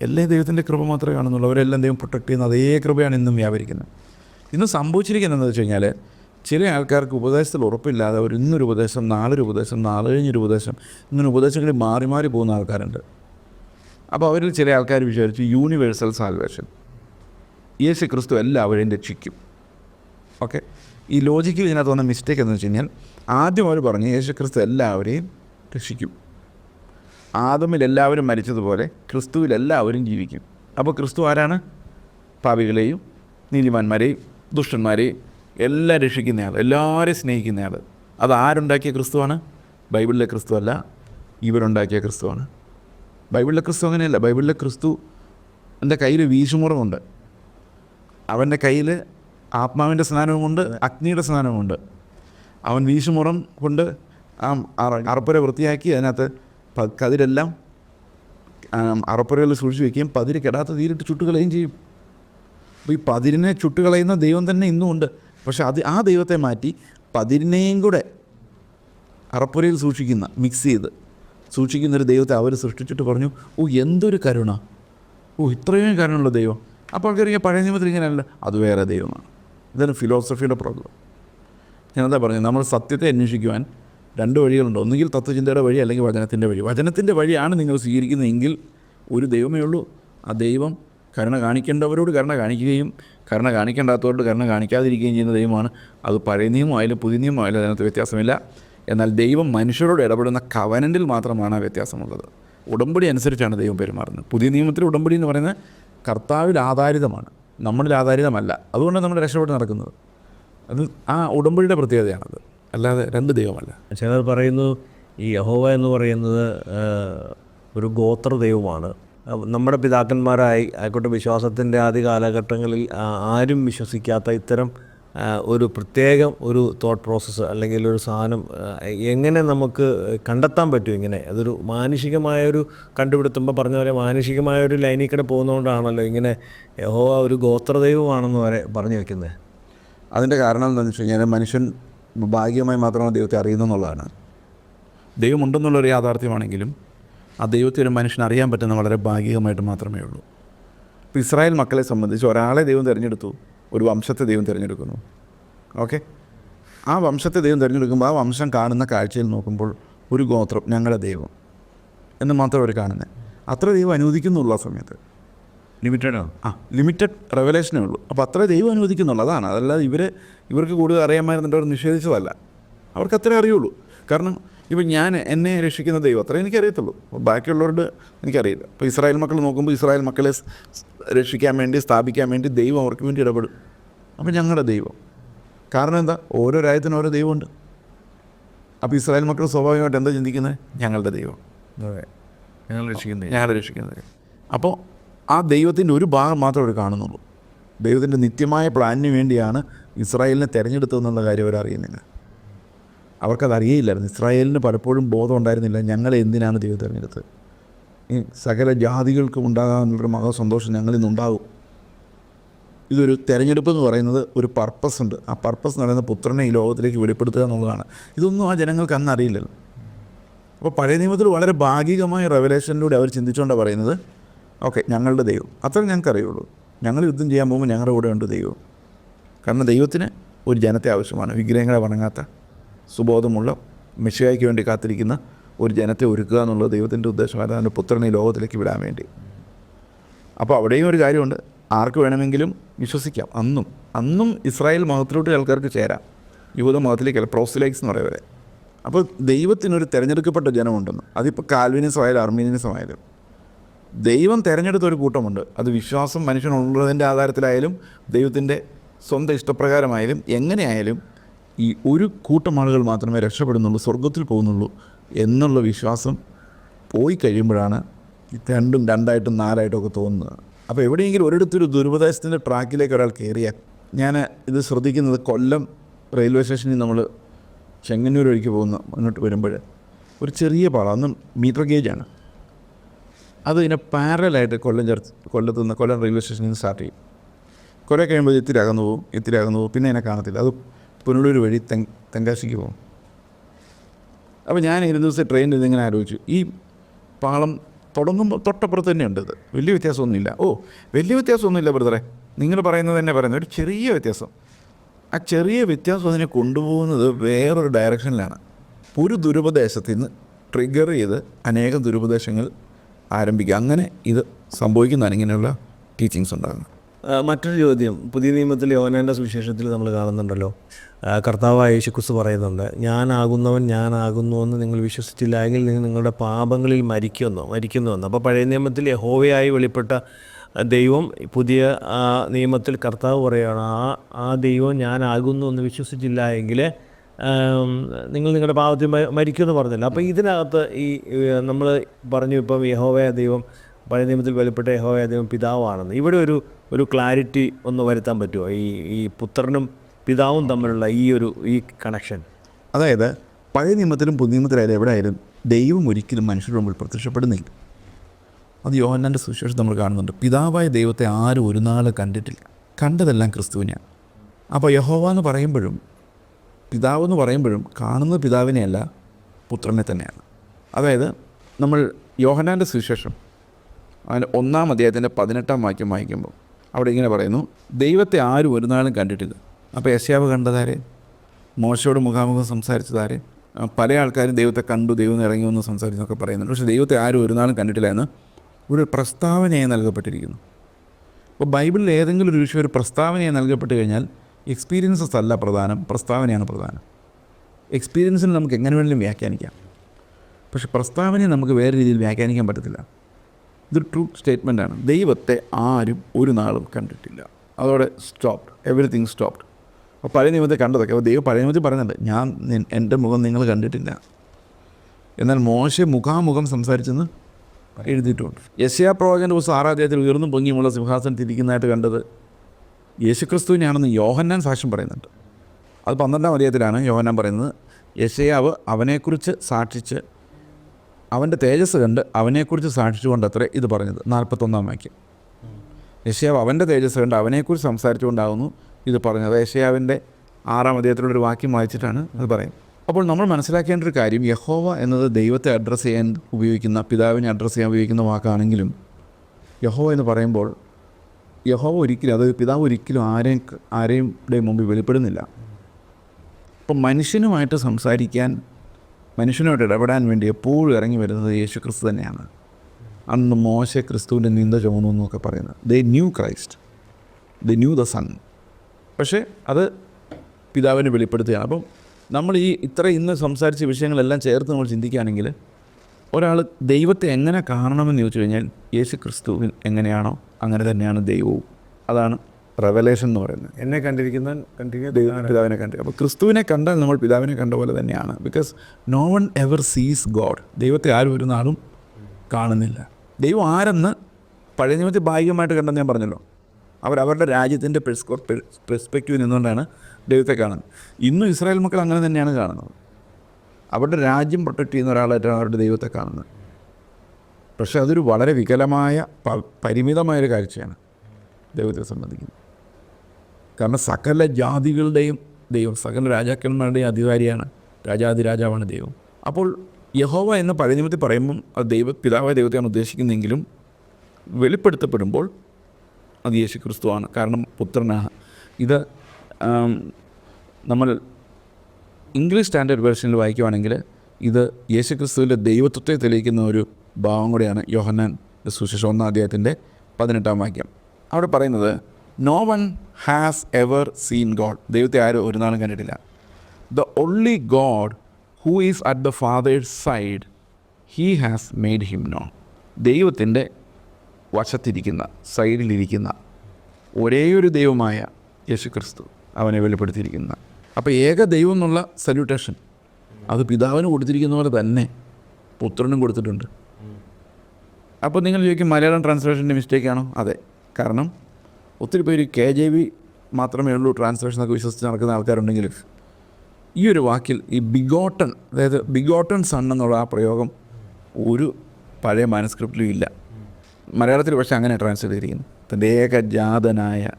എല്ലാ ദൈവത്തിന്റെ കൃപ മാത്രമേ കാണുന്നുള്ളൂ. അവരെല്ലാം ദൈവം പ്രൊട്ടക്ട് ചെയ്യുന്ന അതേ കൃപയാണ് ഇന്നും വ്യാപരിക്കുന്നത്. ഇന്ന് സംഭവിച്ചിരിക്കുന്നത് എന്താണെന്ന് വെച്ച് കഴിഞ്ഞാൽ ചില ആൾക്കാർക്ക് ഉപദേശത്തിൽ ഉറപ്പില്ലാതെ അവർ ഇന്നൊരു ഉപദേശം നാളൊരു ഉപദേശം നാളെ കഴിഞ്ഞൊരു ഉപദേശം ഇങ്ങനെ ഉപദേശങ്ങളിൽ മാറി മാറി പോകുന്ന ആൾക്കാരുണ്ട്. അപ്പോൾ അവരിൽ ചില ആൾക്കാർ വിചാരിച്ചു യൂണിവേഴ്സൽ സാൽവേഷൻ യേശു ക്രിസ്തു എല്ലാവരെയും രക്ഷിക്കും. ഓക്കെ? ഈ ലോജിക്ക് ഇതിനകത്ത് വന്ന മിസ്റ്റേക്ക് എന്ന് വെച്ച് കഴിഞ്ഞാൽ ആദ്യം അവർ പറഞ്ഞു യേശു ക്രിസ്തു എല്ലാവരെയും രക്ഷിക്കും. ആദമിൽ എല്ലാവരും മരിച്ചതുപോലെ ക്രിസ്തുവിൽ എല്ലാവരും ജീവിക്കും. അപ്പോൾ ക്രിസ്തു ആരാണ്? പാപികളെയും നീതിമാന്മാരെയും ദുഷ്ടന്മാരെയും എല്ലാം രക്ഷിക്കുന്നയാൾ എല്ലാവരെയും സ്നേഹിക്കുന്നയാൾ അത് ആരുണ്ടാക്കിയ ക്രിസ്തുവാണ്? ബൈബിളിലെ ക്രിസ്തു അല്ല ഇവരുണ്ടാക്കിയ ക്രിസ്തുവാണ്. ബൈബിളിലെ ക്രിസ്തു അങ്ങനെയല്ല ബൈബിളിലെ ക്രിസ്തു എന്റെ കയ്യിൽ വീശുമുറമുണ്ട് അവന്റെ കയ്യിൽ ആത്മാവിന്റെ സ്നാനവുമുണ്ട് അഗ്നിയുടെ സ്നാനവുമുണ്ട് അവൻ വീശുമുറം കൊണ്ട് ആ അറ- അറപ്പുര വൃത്തിയാക്കി അതിനകത്ത് കതിരെല്ലാം അറപ്പുരകളിൽ സൂക്ഷിച്ച് വയ്ക്കുകയും പതിര് കെടാത്ത തീരിട്ട് ചുട്ടുകളയും ചെയ്യും. അപ്പോൾ ഈ പതിരിനെ ചുട്ടുകളയുന്ന ദൈവം തന്നെ ഇന്നും ഉണ്ട്. പക്ഷെ അത് ആ ദൈവത്തെ മാറ്റി പതിരിനെയും കൂടെ അറപ്പുരയിൽ സൂക്ഷിക്കുന്ന മിക്സ് ചെയ്ത് സൂക്ഷിക്കുന്ന ഒരു ദൈവത്തെ അവർ സൃഷ്ടിച്ചിട്ട് പറഞ്ഞു ഓ എന്തൊരു കരുണ. ഓ ഇത്രയും കരുണുള്ള ദൈവം. അപ്പോൾ ആൾക്കാർ പഴയ നിയമത്തിൽ ഇങ്ങനെയല്ല അത് വേറെ ദൈവമാണ്. ഇതാണ് ഫിലോസഫിയുടെ പ്രോബ്ലം ഞാൻ എന്താ പറഞ്ഞത് നമ്മൾ സത്യത്തെ അന്വേഷിക്കുവാൻ രണ്ട് വഴികളുണ്ട്. ഒന്നുകിൽ തത്വചിന്തയുടെ വഴി അല്ലെങ്കിൽ വചനത്തിന്റെ വഴി. വചനത്തിന്റെ വഴിയാണ് നിങ്ങൾ സ്വീകരിക്കുന്നതെങ്കിൽ ഒരു ദൈവമേ ഉള്ളൂ. ആ ദൈവം കരുണ കാണിക്കേണ്ടവരോട് കരുണ കാണിക്കുകയും കരുണ കാണിക്കേണ്ടാത്തവരോട് കരുണ കാണിക്കാതിരിക്കുകയും ചെയ്യുന്ന ദൈവമാണ്. അത് പഴയ നിയമമായാലും പുതിയ നിയമമായാലും അതിനകത്ത് വ്യത്യാസമില്ല. എന്നാൽ ദൈവം മനുഷ്യരോട് ഇടപെടുന്ന കവനന്റിൽ മാത്രമാണ് ആ വ്യത്യാസമുള്ളത്. ഉടമ്പടി അനുസരിച്ചാണ് ദൈവം പെരുമാറുന്നത്. പുതിയ നിയമത്തിൽ ഉടമ്പടി എന്ന് പറയുന്നത് കർത്താവിൽ ആധാരിതമാണ്. നമ്മളിൽ ആധാരിതമല്ല. അതുകൊണ്ടാണ് നമ്മൾ രക്ഷപ്പെട്ട് നടക്കുന്നത്. അത് ആ ഉടമ്പടിയുടെ പ്രത്യേകതയാണത്. അല്ലാതെ രണ്ട് ദൈവമല്ല. ചിലർ പറയുന്നു ഈ യഹോവ എന്ന് പറയുന്നത് ഒരു ഗോത്ര ദൈവമാണ്. നമ്മുടെ പിതാക്കന്മാരായി ആയിക്കോട്ടെ വിശ്വാസത്തിന്റെ ആദ്യ കാലഘട്ടങ്ങളിൽ ആരും വിശ്വസിക്കാത്ത ഇത്തരം ഒരു പ്രത്യേകം ഒരു തോട്ട് പ്രോസസ്സ് അല്ലെങ്കിൽ ഒരു സാധനം എങ്ങനെ നമുക്ക് കണ്ടെത്താൻ പറ്റും ഇങ്ങനെ? അതൊരു മാനുഷികമായൊരു കണ്ടുപിടുത്തുമ്പോൾ പറഞ്ഞ പോലെ മാനുഷികമായ ഒരു ലൈനിൽ കൂടെ പോകുന്നതുകൊണ്ടാണല്ലോ ഇങ്ങനെ യഹോവ ഒരു ഗോത്രദൈവമാണെന്ന് വരെ പറഞ്ഞു വെക്കുന്നത്. അതിന്റെ കാരണം എന്താണെന്ന് വെച്ച് കഴിഞ്ഞാൽ മനുഷ്യൻ ഭാഗ്യമായി മാത്രമാണ് ദൈവത്തെ അറിയുന്നു എന്നുള്ളതാണ്. ദൈവമുണ്ടെന്നുള്ളൊരു യാഥാർത്ഥ്യമാണെങ്കിലും ആ ദൈവത്തെ ഒരു മനുഷ്യൻ അറിയാൻ പറ്റുന്ന വളരെ ഭാഗികമായിട്ട് മാത്രമേ ഉള്ളൂ. ഇപ്പോൾ ഇസ്രായേൽ മക്കളെ സംബന്ധിച്ച് ഒരാളെ ദൈവം തിരഞ്ഞെടുത്തു. ഒരു വംശത്തെ ദൈവം തിരഞ്ഞെടുക്കുന്നു. ഓക്കെ? ആ വംശത്തെ ദൈവം തിരഞ്ഞെടുക്കുമ്പോൾ ആ വംശം കാണുന്ന കാഴ്ചയിൽ നോക്കുമ്പോൾ ഒരു ഗോത്രം ഞങ്ങളുടെ ദൈവം എന്ന് മാത്രം അവർ കാണുന്നത് അത്ര ദൈവം അനുവദിക്കുന്നുള്ളൂ ആ സമയത്ത്. ലിമിറ്റഡാണ് ആ ലിമിറ്റഡ് റെവലേഷനേ ഉള്ളൂ. അപ്പോൾ അത്ര ദൈവം അനുവദിക്കുന്നുള്ളൂ. അതാണ്. അതല്ലാതെ ഇവർ ഇവർക്ക് കൂടുതൽ അറിയാമായിരുന്നിട്ട് അവർ നിഷേധിച്ചതല്ല. അവർക്ക് അത്രേ അറിയുള്ളൂ. കാരണം ഇപ്പം ഞാൻ എന്നെ രക്ഷിക്കുന്ന ദൈവം അത്രേ എനിക്കറിയത്തുള്ളൂ. ബാക്കിയുള്ളവരോട് എനിക്കറിയില്ല. അപ്പോൾ ഇസ്രായേൽ മക്കൾ നോക്കുമ്പോൾ ഇസ്രായേൽ മക്കളെ രക്ഷിക്കാൻ വേണ്ടി സ്ഥാപിക്കാൻ വേണ്ടി ദൈവം അവർക്ക് വേണ്ടി ഇടപെടും. അപ്പം ഞങ്ങളുടെ ദൈവം. കാരണം എന്താ? ഓരോ രാജ്യത്തിനും ഓരോ ദൈവമുണ്ട്. അപ്പോൾ ഇസ്രായേൽ മക്കൾ സ്വാഭാവികമായിട്ട് എന്താ ചിന്തിക്കുന്നത്? ഞങ്ങളുടെ ദൈവം. ഞങ്ങൾ രക്ഷിക്കുന്നത് ഞങ്ങളെ രക്ഷിക്കുന്നത് അപ്പോൾ ആ ദൈവത്തിന്റെ ഒരു ഭാഗം മാത്രമേ അവർ കാണുന്നുള്ളൂ. ദൈവത്തിന്റെ നിത്യമായ പ്ലാനിന് വേണ്ടിയാണ് ഇസ്രായേലിനെ തിരഞ്ഞെടുത്തതെന്നുള്ള കാര്യം അവർ അറിയുന്നില്ല അവർക്കത് അറിയില്ലായിരുന്നു ഇസ്രായേലിന് പലപ്പോഴും ബോധം ഉണ്ടായിരുന്നില്ല ഞങ്ങളെ എന്തിനാണ് ദൈവം തിരഞ്ഞെടുത്തത്? ഈ സകല ജാതികൾക്കും ഉണ്ടാകാനുള്ളൊരു മഹാസന്തോഷം ഞങ്ങളിൽ നിന്നുണ്ടാകും ഇതൊരു തെരഞ്ഞെടുപ്പ് എന്ന് പറയുന്നത് ഒരു പർപ്പസ് ഉണ്ട്. ആ പർപ്പസ് എന്ന് പറയുന്നത് പുത്രനെ ഈ ലോകത്തിലേക്ക് വെളിപ്പെടുത്തുക എന്നുള്ളതാണ്. ഇതൊന്നും ആ ജനങ്ങൾക്ക് അന്ന് അറിയില്ലല്ലോ. അപ്പോൾ പഴയ നിയമത്തിൽ വളരെ ഭാഗികമായ റെവലേഷനിലൂടെ അവർ ചിന്തിച്ചുകൊണ്ടാണ് പറയുന്നത് ഓക്കെ ഞങ്ങളുടെ ദൈവം. അത്ര ഞങ്ങൾക്ക് അറിയുള്ളൂ ഞങ്ങൾ യുദ്ധം ചെയ്യാൻ പോകുമ്പോൾ ഞങ്ങളുടെ കൂടെ ഉണ്ട് ദൈവം. കാരണം ദൈവത്തിന് ഒരു ജനത്തെ ആവശ്യമാണ് വിഗ്രഹങ്ങളെ വണങ്ങാത്ത. സുബോധമുള്ള മെഷിയായ്ക്ക് വേണ്ടി കാത്തിരിക്കുന്ന ഒരു ജനത്തെ ഒരുക്കുക എന്നുള്ളത് ദൈവത്തിന്റെ ഉദ്ദേശമാണ് അതിന്റെ പുത്രനെ ലോകത്തിലേക്ക് വിടാൻ വേണ്ടി. അപ്പോൾ അവിടെയും ഒരു കാര്യമുണ്ട്. ആർക്ക് വേണമെങ്കിലും വിശ്വസിക്കാം. അന്നും അന്നും ഇസ്രായേൽ മതത്തിലോട്ട് ആൾക്കാർക്ക് ചേരാം. യൂത മതത്തിലേക്കല്ല പ്രോസിലൈക്സ് എന്ന് പറയുന്നത്. അപ്പോൾ ദൈവത്തിനൊരു തിരഞ്ഞെടുക്കപ്പെട്ട ജനമുണ്ടെന്ന്. അതിപ്പോൾ കാൽവിനിസം ആയാലും അർമീനിയസം ആയാലും ദൈവം തിരഞ്ഞെടുത്ത ഒരു കൂട്ടമുണ്ട്. അത് വിശ്വാസം മനുഷ്യനുള്ളതിന്റെ ആധാരത്തിലായാലും ദൈവത്തിന്റെ സ്വന്തം ഇഷ്ടപ്രകാരമായാലും എങ്ങനെയായാലും ഈ ഒരു കൂട്ടം ആളുകൾ മാത്രമേ രക്ഷപ്പെടുന്നുള്ളൂ സ്വർഗത്തിൽ പോകുന്നുള്ളൂ എന്നുള്ള വിശ്വാസം പോയി കഴിയുമ്പോഴാണ് രണ്ടും രണ്ടായിട്ടും നാലായിട്ടും ഒക്കെ തോന്നുന്നത്. അപ്പോൾ എവിടെയെങ്കിലും ഒരിടത്തൊരു ദുരുപദേശത്തിന്റെ ട്രാക്കിലേക്ക് ഒരാൾ കയറിയാൽ ഞാൻ ഇത് ശ്രദ്ധിക്കുന്നത് കൊല്ലം റെയിൽവേ സ്റ്റേഷനിൽ നമ്മൾ ചെങ്ങന്നൂർ വഴിക്ക് പോകുന്ന മുന്നോട്ട് വരുമ്പോൾ ഒരു ചെറിയ പാള അന്ന് മീറ്റർ ഗേജാണ്. അത് ഇതിനെ പാരലായിട്ട് കൊല്ലം ചേർത്ത് കൊല്ലത്ത് നിന്ന് കൊല്ലം റെയിൽവേ സ്റ്റേഷനിൽ നിന്ന് സ്റ്റാർട്ട് ചെയ്യും. കുറേ കഴിയുമ്പോൾ ഇത്തിരി അകന്നു പോകും ഇത്തിരി അകന്നു പോകും പിന്നെ അതിനെ കാണത്തില്ല. അത് പുനലൂർ വഴി തെങ് തെങ്കാശിക്ക് പോകും. അപ്പോൾ ഞാൻ ഇരുന്ന ദിവസം ട്രെയിനിൽ ഇതിങ്ങനെ ആലോചിച്ചു. ഈ പാളം തുടങ്ങുമ്പോൾ തൊട്ടപ്പുറത്ത് തന്നെ ഉണ്ട് ഇത്. വലിയ വ്യത്യാസമൊന്നുമില്ല. ഓ വലിയ വ്യത്യാസമൊന്നുമില്ല ബ്രദറെ. നിങ്ങൾ പറയുന്നത് തന്നെ പറയുന്നത്. ഒരു ചെറിയ വ്യത്യാസം. ആ ചെറിയ വ്യത്യാസം അതിനെ കൊണ്ടുപോകുന്നത് വേറൊരു ഡയറക്ഷനിലാണ് ഒരു ദുരുപദേശത്തിൽ നിന്ന് ട്രിഗർ ചെയ്ത് അനേകം ദുരുപദേശങ്ങൾ ആരംഭിക്കുക. അങ്ങനെ ഇത് സംഭവിക്കുന്നതാണ് ഇങ്ങനെയുള്ള ടീച്ചിങ്സ് ഉണ്ടാകുന്നത്. മറ്റൊരു ചോദ്യം. പുതിയ നിയമത്തിൽ യോനാന്റെ സുവിശേഷത്തിൽ നമ്മൾ കാണുന്നുണ്ടല്ലോ. കർത്താവായ യേശുക്രിസ്തു പറയുന്നുണ്ട് ഞാനാകുന്നവൻ ഞാനാകുന്നു എന്ന് നിങ്ങൾ വിശ്വസിച്ചില്ല എങ്കിൽ നിങ്ങൾ നിങ്ങളുടെ പാപങ്ങളിൽ മരിക്കുന്നു മരിക്കുന്നുവെന്ന് അപ്പോൾ പഴയ നിയമത്തിൽ യഹോവയായി വെളിപ്പെട്ട ദൈവം പുതിയ നിയമത്തിൽ കർത്താവ് പറയുകയാണ് ആ ആ ദൈവം ഞാനാകുന്നു എന്ന് വിശ്വസിച്ചില്ല എങ്കിൽ നിങ്ങൾ നിങ്ങളുടെ പാപത്തിൽ മരിക്കും മരിക്കുമെന്ന് പറഞ്ഞില്ല. അപ്പോൾ ഇതിനകത്ത് ഈ നമ്മൾ പറഞ്ഞു ഇപ്പം യഹോവയ ദൈവം പഴയ നിയമത്തിൽ വെളിപ്പെട്ട യഹോവയ ദൈവം പിതാവാണെന്ന്. ഇവിടെ ഒരു ഒരു ക്ലാരിറ്റി ഒന്ന് വരുത്താൻ പറ്റുമോ? ഈ ഈ പുത്രനും പിതാവും തമ്മിലുള്ള ഈ ഒരു ഈ കണക്ഷൻ അതായത് പഴയ നിയമത്തിലും പുതിയ നിയമത്തിലായാലും എവിടെ ആയാലും ദൈവം ഒരിക്കലും മനുഷ്യരുടെ മുമ്പിൽ പ്രത്യക്ഷപ്പെടുന്നില്ല. അത് യോഹന്നാന്റെ സുശേഷം നമ്മൾ കാണുന്നുണ്ട്. പിതാവായ ദൈവത്തെ ആരും ഒരു നാൾ കണ്ടിട്ടില്ല. കണ്ടതെല്ലാം ക്രിസ്തുവിനെയാണ്. അപ്പോൾ യഹോവ എന്ന് പറയുമ്പോഴും പിതാവ് എന്ന് പറയുമ്പോഴും കാണുന്ന പിതാവിനെയല്ല പുത്രനെ തന്നെയാണ്. അതായത് നമ്മൾ യോഹനാന്റെ സുവിശേഷം അതിന്റെ ഒന്നാം അദ്ദേഹത്തിന്റെ പതിനെട്ടാം വാക്യം വായിക്കുമ്പോൾ അവിടെ ഇങ്ങനെ പറയുന്നു ദൈവത്തെ ആരും ഒരു നാളും കണ്ടിട്ടില്ല. അപ്പോൾ യശ്യാവ് കണ്ടതാരെ? മോശയോട് മുഖാമുഖം സംസാരിച്ചതാരെ? പല ആൾക്കാരും ദൈവത്തെ കണ്ടു ദൈവം ഇറങ്ങി വന്ന് സംസാരിച്ചെന്നൊക്കെ പറയുന്നുണ്ട്. പക്ഷേ ദൈവത്തെ ആരും ഒരു നാളും കണ്ടിട്ടില്ല എന്ന് ഒരു പ്രസ്താവനയായി നൽകപ്പെട്ടിരിക്കുന്നു. അപ്പോൾ ബൈബിളിൽ ഏതെങ്കിലും ഒരു വിഷയം ഒരു പ്രസ്താവനയായി നൽകപ്പെട്ട് കഴിഞ്ഞാൽ എക്സ്പീരിയൻസസ് അല്ല പ്രധാനം പ്രസ്താവനയാണ് പ്രധാനം. എക്സ്പീരിയൻസിന് നമുക്ക് എങ്ങനെ വേണമെങ്കിലും വ്യാഖ്യാനിക്കാം. പക്ഷെ പ്രസ്താവനയെ നമുക്ക് വേറെ രീതിയിൽ വ്യാഖ്യാനിക്കാൻ പറ്റത്തില്ല. ഇതൊരു ട്രൂ സ്റ്റേറ്റ്മെന്റാണ് ദൈവത്തെ ആരും ഒരു നാളും കണ്ടിട്ടില്ല. അതോടെ സ്റ്റോപ്ഡ് എവറിത്തിങ് സ്റ്റോപ്ഡ് അപ്പോൾ പഴയ നിയമത്തെ കണ്ടതൊക്കെ. അപ്പോൾ ദൈവം പഴയ നിയമത്തിൽ പറയുന്നുണ്ട് ഞാൻ എന്റെ മുഖം നിങ്ങൾ കണ്ടിട്ടില്ല. എന്നാൽ മോശ മുഖാമുഖം സംസാരിച്ചെന്ന് എഴുതിയിട്ടുണ്ട്. യശയാ പ്രവാചകന്റെ പുസ്തകം ആറാം അദ്ദേഹത്തിൽ ഉയർന്നു പൊങ്ങിയുമുള്ള സിംഹാസനത്തിൽ ഇരിക്കുന്നതായിട്ട് കണ്ടത് യേശുക്രിസ്തുവിനെയാണെന്ന് യോഹന്നാൻ സാക്ഷ്യം പറയുന്നുണ്ട്. അത് പന്ത്രണ്ടാം അധ്യായത്തിലാണ് യോഹന്നാൻ പറയുന്നത് യശയാവ് അവനെക്കുറിച്ച് സാക്ഷിച്ച് അവന്റെ തേജസ് കണ്ട് അവനെക്കുറിച്ച് സാക്ഷിച്ചുകൊണ്ട് അത്രേ ഇത് പറഞ്ഞത്. നാൽപ്പത്തൊന്നാം വാക്യം. യശയാവ് അവന്റെ തേജസ് കണ്ട് അവനെക്കുറിച്ച് സംസാരിച്ചുകൊണ്ടാകുന്നു ഇത് പറഞ്ഞത്. ഏഷ്യാവിന്റെ ആറാം അധ്യായത്തിലുള്ള ഒരു വാക്യം വായിച്ചിട്ടാണ് അത് പറയും അപ്പോൾ നമ്മൾ മനസ്സിലാക്കേണ്ട ഒരു കാര്യം യഹോവ എന്നത് ദൈവത്തെ അഡ്രസ്സ് ചെയ്യാൻ ഉപയോഗിക്കുന്ന പിതാവിനെ അഡ്രസ്സ് ചെയ്യാൻ ഉപയോഗിക്കുന്ന വാക്കാണെങ്കിലും യഹോവ എന്ന് പറയുമ്പോൾ യഹോവ ഒരിക്കലും അത് പിതാവ് ഒരിക്കലും ആരെയും ആരെയും മുമ്പിൽ വെളിപ്പെടുന്നില്ല. അപ്പം മനുഷ്യനുമായിട്ട് സംസാരിക്കാൻ മനുഷ്യനോട് ഇടപെടാൻ വേണ്ടി എപ്പോഴും ഇറങ്ങി വരുന്നത് യേശു ക്രിസ്തു തന്നെയാണ്. അന്ന് മോശ ക്രിസ്തുവിന്റെ നിന്ദ ചുമന്നു എന്നൊക്കെ പറയുന്നത്. The new Christ. The new the son. പക്ഷേ അത് പിതാവിന് വെളിപ്പെടുത്തുകയാണ് അപ്പം നമ്മൾ ഈ ഇത്ര ഇന്ന് സംസാരിച്ച വിഷയങ്ങളെല്ലാം ചേർത്ത് നമ്മൾ ചിന്തിക്കുകയാണെങ്കിൽ ഒരാൾ ദൈവത്തെ എങ്ങനെ കാണണമെന്ന് ചോദിച്ചു കഴിഞ്ഞാൽ യേശു ക്രിസ്തു എങ്ങനെയാണോ അങ്ങനെ തന്നെയാണ് ദൈവവും. അതാണ് റെവലേഷൻ എന്ന് പറയുന്നത്. എന്നെ കണ്ടിരിക്കുന്ന കണ്ടിരിക്കുന്ന ദൈവം പിതാവിനെ കണ്ടു. അപ്പോൾ ക്രിസ്തുവിനെ കണ്ടാൽ നമ്മൾ പിതാവിനെ കണ്ട പോലെ തന്നെയാണ്. Because no one ever sees God ദൈവത്തെ ആരും ഒരു നാളും കാണുന്നില്ല. ദൈവം ആരെന്ന് പഴയ നിയമത്തിൽ ഭാഗികമായിട്ട് കണ്ടെന്ന് ഞാൻ പറഞ്ഞല്ലോ. അവർ അവരുടെ രാജ്യത്തിന്റെ പെർസ്പെക്റ്റീവ് നിന്നുകൊണ്ടാണ് ദൈവത്തെ കാണുന്നത്. ഇന്നും ഇസ്രായേൽ മക്കൾ അങ്ങനെ തന്നെയാണ് കാണുന്നത്. അവരുടെ രാജ്യം പ്രൊട്ടക്റ്റ് ചെയ്യുന്ന ഒരാളായിട്ടാണ് അവരുടെ ദൈവത്തെ കാണുന്നത്. പക്ഷേ അതൊരു വളരെ വികലമായ പ- പരിമിതമായൊരു കാഴ്ചയാണ് ദൈവത്തെ സംബന്ധിക്കുന്നത്. കാരണം സകല ജാതികളുടെയും ദൈവം സകല രാജാക്കന്മാരുടെയും അധികാരിയാണ് രാജാതിരാജാവാണ് ദൈവം. അപ്പോൾ യഹോവ എന്ന പഴയ നിയമത്തിൽ പറയുമ്പം അത് ദൈവ പിതാവായ ദൈവത്തെയാണ് ഉദ്ദേശിക്കുന്നതെങ്കിലും വെളിപ്പെടുത്തപ്പെടുമ്പോൾ അത് യേശു ക്രിസ്തുവാണ് കാരണം പുത്രനാണ് ഇത് നമ്മൾ ഇംഗ്ലീഷ് സ്റ്റാൻഡേർഡ് വേർഷനിൽ വായിക്കുവാണെങ്കിൽ ഇത് യേശു ക്രിസ്തുവിന്റെ ദൈവത്വത്തെ തെളിയിക്കുന്ന ഒരു ഭാവം കൂടിയാണ് യോഹന്നാൻ സുശേഷം ഒന്നാം അധ്യായത്തിന്റെ പതിനെട്ടാം വാക്യം. അവിടെ പറയുന്നത് no one has ever seen God ദൈവത്തെ ആരും ഒരു നാളും കണ്ടിട്ടില്ല. The only God who is at the Father's side he has made him known ദൈവത്തിന്റെ വശത്തിരിക്കുന്ന സൈഡിലിരിക്കുന്ന ഒരേയൊരു ദൈവമായ യേശു ക്രിസ്തു അവനെ വെളിപ്പെടുത്തിയിരിക്കുന്ന. അപ്പോൾ ഏക ദൈവം എന്നുള്ള സല്യൂട്ടേഷൻ. അത് പിതാവിന് കൊടുത്തിരിക്കുന്ന പോലെ തന്നെ പുത്രനും കൊടുത്തിട്ടുണ്ട്. അപ്പോൾ നിങ്ങൾ ചോദിക്കും മലയാളം ട്രാൻസ്ലേഷന്റെ മിസ്റ്റേക്കാണോ അതെ. കാരണം ഒത്തിരി പേര് കെ ജെ വി മാത്രമേ ഉള്ളൂ ട്രാൻസ്ലേഷൻ ഒക്കെ വിശ്വസിച്ച് നടക്കുന്ന ആൾക്കാരുണ്ടെങ്കിൽ ഈ ഒരു വാക്കിൽ ഈ ബിഗോട്ടൺ അതായത് ബിഗോട്ടൺ സൺ എന്നുള്ള ആ പ്രയോഗം ഒരു പഴയ മാനസ്ക്രിപ്റ്റിലും ഇല്ല. മലയാളത്തിൽ പക്ഷേ അങ്ങനെ ട്രാൻസ്ലേറ്റ് ചെയ്തിരിക്കുന്നു. തന്റെ ഏകജാതനായ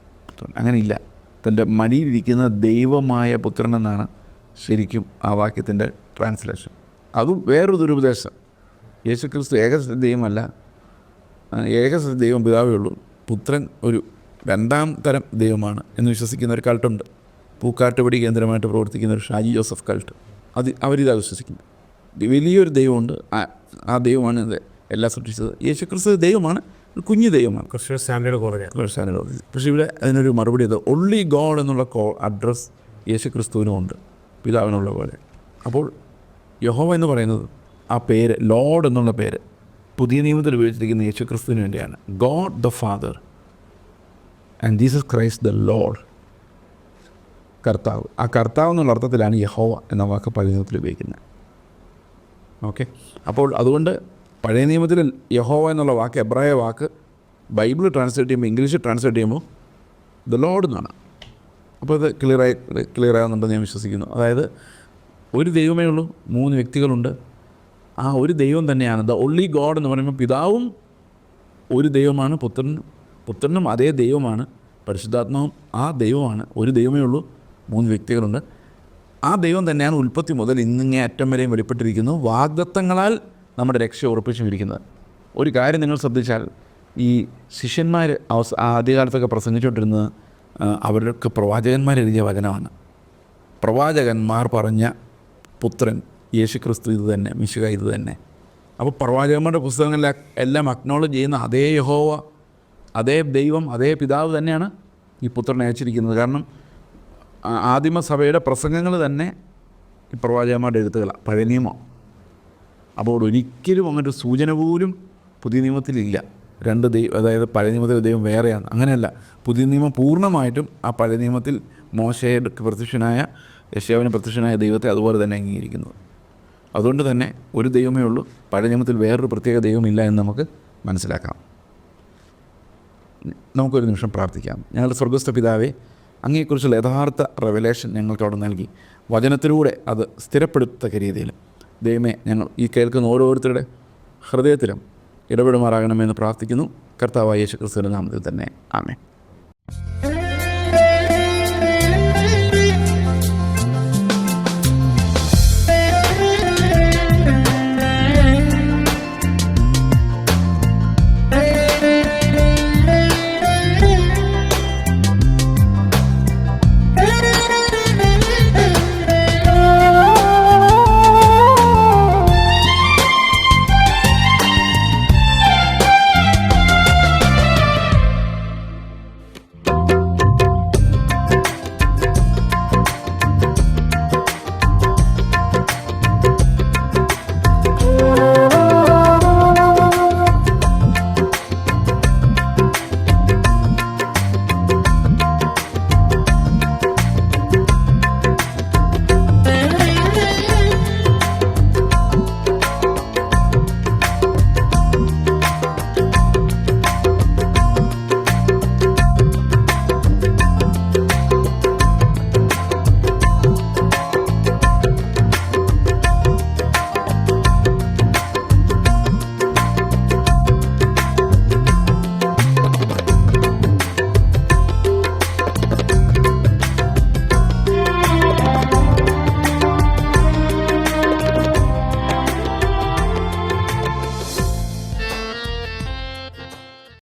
അങ്ങനെയില്ല. തന്റെ മടിയിലിരിക്കുന്ന ദൈവമായ പുത്രൻ എന്നാണ് ശരിക്കും ആ വാക്യത്തിന്റെ ട്രാൻസ്ലേഷൻ അതും വേറൊരു ദുരുപദേശം. യേശു ക്രിസ്തു ഏക ദൈവമല്ല ആ, ദൈവം പിതാവേ ഉള്ളൂ. പുത്രൻ ഒരു രണ്ടാം തരം ദൈവമാണ് എന്ന് വിശ്വസിക്കുന്ന ഒരു കൾട്ടുണ്ട്. പൂക്കാട്ടുപടി കേന്ദ്രമായിട്ട് പ്രവർത്തിക്കുന്ന ഒരു ഷാജി ജോസഫ് കൾട്ട്. അത് അവരിതാ വിശ്വസിക്കുന്നത്. വലിയൊരു ദൈവമുണ്ട്. ആ ദൈവമാണ് എല്ലാം സൃഷ്ടിച്ചത്. യേശു ക്രിസ്തു ദൈവമാണ് ഒരു കുഞ്ഞു ദൈവമാണ്. കുറച്ച് സ്റ്റാൻഡേർഡ് കുറഞ്ഞ ക്രിസ്ത്യാനികളോട് പക്ഷേ ഇവിടെ അതിനൊരു മറുപടി അത് ഒള്ളി ഗോഡ് എന്നുള്ള കോ അഡ്രസ്സ് യേശു ക്രിസ്തുവിനും ഉണ്ട് പിതാവിനുള്ള പോലെ. അപ്പോൾ യഹോവ എന്ന് പറയുന്നത് ആ പേര് ലോഡ് എന്നുള്ള പേര് പുതിയ നിയമത്തിൽ ഉപയോഗിച്ചിരിക്കുന്ന യേശു ക്രിസ്തുവിന് വേണ്ടിയാണ്. God the Father and Jesus Christ the Lord കർത്താവ്. ആ കർത്താവ് എന്നുള്ള അർത്ഥത്തിലാണ് യഹോവ എന്ന വാക്ക് പഴയ നിയമത്തിൽ ഉപയോഗിക്കുന്നത്. ഓക്കെ? അപ്പോൾ അതുകൊണ്ട് പഴയ നിയമത്തിൽ യഹോവ എന്നുള്ള വാക്ക് എബ്രായ വാക്ക് ബൈബിൾ ട്രാൻസ്ലേറ്റ് ചെയ്യുമ്പോൾ ഇംഗ്ലീഷ് ട്രാൻസ്ലേറ്റ് ചെയ്യുമ്പോൾ ദ ലോഡ് എന്നാണ്. അപ്പോൾ ഇത് ക്ലിയറായി ക്ലിയർ ആകുന്നുണ്ടെന്ന് ഞാൻ വിശ്വസിക്കുന്നു. അതായത് ഒരു ദൈവമേ ഉള്ളൂ മൂന്ന് വ്യക്തികളുണ്ട്. ആ ഒരു ദൈവം തന്നെയാണ്. ദ ഒൺലി ഗോഡ് എന്ന് പറയുമ്പോൾ പിതാവും ഒരു ദൈവമാണ് പുത്രനും പുത്രനും അതേ ദൈവമാണ് പരിശുദ്ധാത്മാവും ആ ദൈവമാണ്. ഒരു ദൈവമേ ഉള്ളൂ മൂന്ന് വ്യക്തികളുണ്ട്. ആ ദൈവം തന്നെയാണ് ഉൽപ്പത്തി മുതൽ ഇന്നിങ്ങേ അറ്റം വരെയും വെളിപ്പെട്ടിരിക്കുന്നു. വാഗ്ദത്തങ്ങളാൽ നമ്മുടെ രക്ഷ ഉറപ്പിച്ചിരിക്കുന്നത് ഒരു കാര്യം നിങ്ങൾ ശ്രദ്ധിച്ചാൽ ഈ ശിഷ്യന്മാർ അവസ ആദ്യകാലത്തൊക്കെ പ്രസംഗിച്ചുകൊണ്ടിരുന്നത് അവർക്ക് പ്രവാചകന്മാർ എഴുതിയ വചനമാണ്. പ്രവാചകന്മാർ പറഞ്ഞ പുത്രൻ യേശുക്രിസ്തു ഇത് തന്നെ മിശുക ഇത് തന്നെ. അപ്പോൾ പ്രവാചകന്മാരുടെ പുസ്തകങ്ങളിൽ എല്ലാം അക്നോളജ് ചെയ്യുന്ന അതേ യഹോവ അതേ ദൈവം അതേ പിതാവ് തന്നെയാണ് ഈ പുത്രനെ അയച്ചിരിക്കുന്നത്. കാരണം ആദിമസഭയുടെ പ്രസംഗങ്ങൾ തന്നെ ഈ പ്രവാചകന്മാരുടെ എഴുത്തുകളാണ്. പഴയ നിയമം. അപ്പോൾ ഒരിക്കലും അങ്ങനൊരു സൂചന പോലും പുതിയ നിയമത്തിലില്ല രണ്ട് ദൈവം അതായത് പഴയ നിയമത്തിൽ ദൈവം വേറെയാണ്. അങ്ങനെയല്ല. പുതിയ നിയമം പൂർണമായിട്ടും ആ പഴയ നിയമത്തിൽ മോശയുടെ പ്രത്യക്ഷനായ യശാവിന് പ്രത്യക്ഷനായ ദൈവത്തെ അതുപോലെ തന്നെ അംഗീകരിക്കുന്നത് അതുകൊണ്ട് തന്നെ ഒരു ദൈവമേ ഉള്ളൂ. പഴയ നിയമത്തിൽ വേറൊരു പ്രത്യേക ദൈവമില്ല എന്ന് നമുക്ക് മനസ്സിലാക്കാം. നമുക്കൊരു നിമിഷം പ്രാർത്ഥിക്കാം. ഞങ്ങളുടെ സ്വർഗസ്ഥ പിതാവെ അങ്ങയെക്കുറിച്ചുള്ള യഥാർത്ഥ റെവലേഷൻ ഞങ്ങൾക്ക് അവിടെ നൽകി. വചനത്തിലൂടെ അത് സ്ഥിരപ്പെടുത്തക്ക രീതിയിൽ ദൈവമേ ഞങ്ങൾ ഈ കേൾക്കുന്ന ഓരോരുത്തരുടെ ഹൃദയത്തിലും ഇടപെടുമാറാകണമെന്ന് പ്രാർത്ഥിക്കുന്നു. കർത്താവായ യേശു ക്രിസ്തുവിന്റെ നാമത്തിൽ തന്നെ. ആമേ